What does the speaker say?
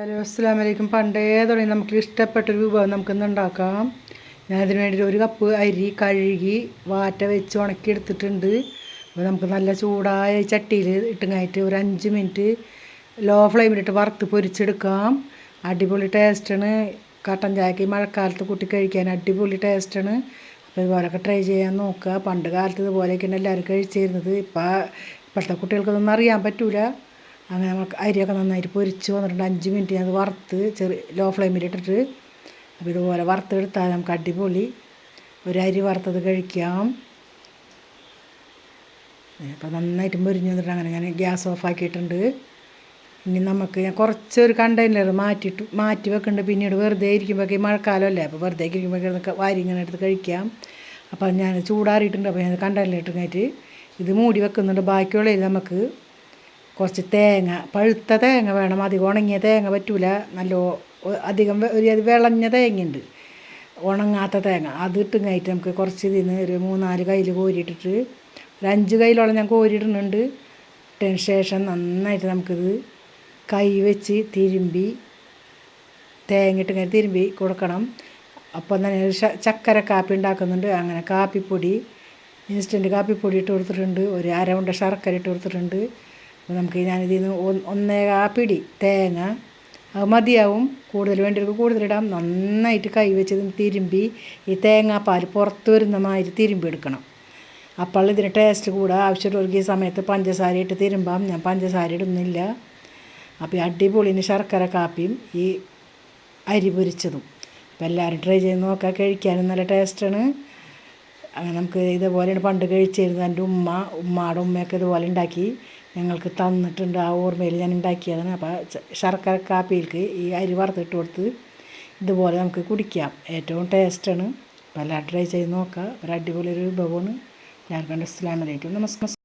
Hello അസ്സാം വലൈക്കും പണ്ടേ തുടങ്ങി നമുക്ക് ഇഷ്ടപ്പെട്ടൊരു വിഭവം നമുക്കിന്ന് ഉണ്ടാക്കാം. ഞാനതിന് വേണ്ടിയിട്ട് വേണ്ടി ഒരു കപ്പ് അരി കഴുകി വാറ്റ വെച്ച് ഉണക്കി എടുത്തിട്ടുണ്ട് അപ്പോൾ നമുക്ക് നല്ല ചൂടായ ചട്ടിയിൽ ഇട്ടുങ്ങായിട്ട് ഒരു അഞ്ച് മിനിറ്റ് ലോ ഫ്ലെയിമിലിട്ട് വറുത്ത് പൊരിച്ചെടുക്കാം. അടിപൊളി ടേസ്റ്റാണ് കട്ടൻ ചായക്ക് മഴക്കാലത്ത് കൂട്ടി കഴിക്കാൻ അടിപൊളി ടേസ്റ്റാണ് അപ്പോൾ ഇതുപോലൊക്കെ ട്രൈ ചെയ്യാൻ നോക്കുക. പണ്ട് കാലത്ത് ഇതുപോലെയൊക്കെയാണ് എല്ലാവരും കഴിച്ചിരുന്നത്. ഇപ്പോൾ ഇപ്പോഴത്തെ കുട്ടികൾക്കൊന്നും അറിയാൻ പറ്റില്ല അങ്ങനെ നമുക്ക് അരിയൊക്കെ നന്നായിട്ട് പൊരിച്ച് വന്നിട്ടുണ്ട്. അഞ്ച് മിനിറ്റ് അത് വറുത്ത് ചെറിയ ലോ ഫ്ലെയിമിൽ ഇട്ടിട്ട് അപ്പോൾ ഇതുപോലെ വറുത്തെടുത്താൽ നമുക്ക് അടിപൊളി ഒരു അരി വറുത്തത് കഴിക്കാം. അപ്പോൾ നന്നായിട്ട് മുരിഞ്ഞ് വന്നിട്ട് അങ്ങനെ ഞാൻ ഗ്യാസ് ഓഫ് ആക്കിയിട്ടുണ്ട്. ഇനി നമുക്ക് ഞാൻ കുറച്ചൊരു കണ്ടെയ്നർ മാറ്റിയിട്ട് മാറ്റി വെക്കുന്നുണ്ട് പിന്നീട് വെറുതെ ഇരിക്കുമ്പോഴേക്ക് മഴക്കാലമല്ലേ അപ്പോൾ വെറുതെ ഇരിക്കുമ്പോഴേക്ക് വാരി ഇങ്ങനെ എടുത്ത് കഴിക്കാം. അപ്പോൾ ഞാൻ ചൂടാറിയിട്ടുണ്ട്. അപ്പോൾ ഞാൻ കണ്ടെയ്നർ ഇട്ടിട്ട് ഇത് മൂടി വെക്കുന്നുണ്ട്. ബാക്കിയുള്ളതിൽ നമുക്ക് കുറച്ച് തേങ്ങ പഴുത്ത തേങ്ങ വേണം. അധികം ഉണങ്ങിയ തേങ്ങ പറ്റൂല. നല്ല അധികം ഒരു വിളഞ്ഞ തേങ്ങയുണ്ട്. ഉണങ്ങാത്ത തേങ്ങ. അത് ഇട്ടുങ്ങായിട്ട് നമുക്ക് കുറച്ച് ഇതിന് ഒരു മൂന്നാൽ കയ്യിൽ കോരിയിട്ടിട്ട് ഒരു അഞ്ച് കയ്യിലോളം ഞാൻ കോരിയിടുന്നുണ്ട്. ഇട്ടതിന് ശേഷം നന്നായിട്ട് നമുക്കിത് കൈ വെച്ച് തിരുമ്പി തേങ്ങ ഇട്ടിങ്ങനെ തിരുമ്പി കൊടുക്കണം. അപ്പം തന്നെ ഒരു ചക്കര കാപ്പി ഉണ്ടാക്കുന്നുണ്ട്. അങ്ങനെ കാപ്പിപ്പൊടി ഇൻസ്റ്റന്റ് കാപ്പിപ്പൊടി ഇട്ട് കൊടുത്തിട്ടുണ്ട്. ഒരു അരവുണ്ട ശർക്കര ഇട്ട് കൊടുത്തിട്ടുണ്ട്. അപ്പോൾ നമുക്ക് ഞാനിതിൽ നിന്ന് ഒന്നേകാ പിടി തേങ്ങ അത് മതിയാവും. കൂടുതൽ വേണ്ടിയവർക്ക് കൂടുതലിടാം നന്നായിട്ട് കൈ വെച്ച് തിരുമ്പി ഈ തേങ്ങാപ്പാൽ പുറത്ത് വരുന്ന മാതിരി തിരുമ്പി എടുക്കണം. അപ്പോൾ ഇതിന് ടേസ്റ്റ് കൂടാ. ആവശ്യമുള്ളവർക്ക് ഈ സമയത്ത് പഞ്ചസാര ഇട്ട് തിരുമ്പാം. ഞാൻ പഞ്ചസാര ഇടുന്നില്ല. അപ്പോൾ അടിപൊളിന് ശർക്കര കാപ്പിയും ഈ അരി പൊരിച്ചതും. അപ്പോൾ എല്ലാവരും ട്രൈ ചെയ്ത് നോക്കാം കഴിക്കാനും നല്ല ടേസ്റ്റാണ് അങ്ങനെ നമുക്ക് ഇതേപോലെയാണ് പണ്ട് കഴിച്ചിരുന്നത് എന്റെ ഉമ്മ. ഉമ്മയുടെ ഉമ്മയൊക്കെ ഇതുപോലെ ഉണ്ടാക്കി. ഞങ്ങൾക്ക് തന്നിട്ടുണ്ട് ആ ഓർമ്മയിൽ ഞാൻ ഉണ്ടാക്കിയതാണ്. അപ്പോൾ ശർക്കര കാപ്പിയിലേക്ക് ഈ അരി വറുത്തിട്ട് കൊടുത്ത് ഇതുപോലെ നമുക്ക് കുടിക്കാം. ഏറ്റവും ടേസ്റ്റാണ് അപ്പോൾ എല്ലാം ട്രൈ ചെയ്ത് നോക്കുക. ഒരു അടിപൊളി ഒരു വിഭവമാണ്. എല്ലാവർക്കും അസ്സാം വലൈക്കും നമസ്കാരം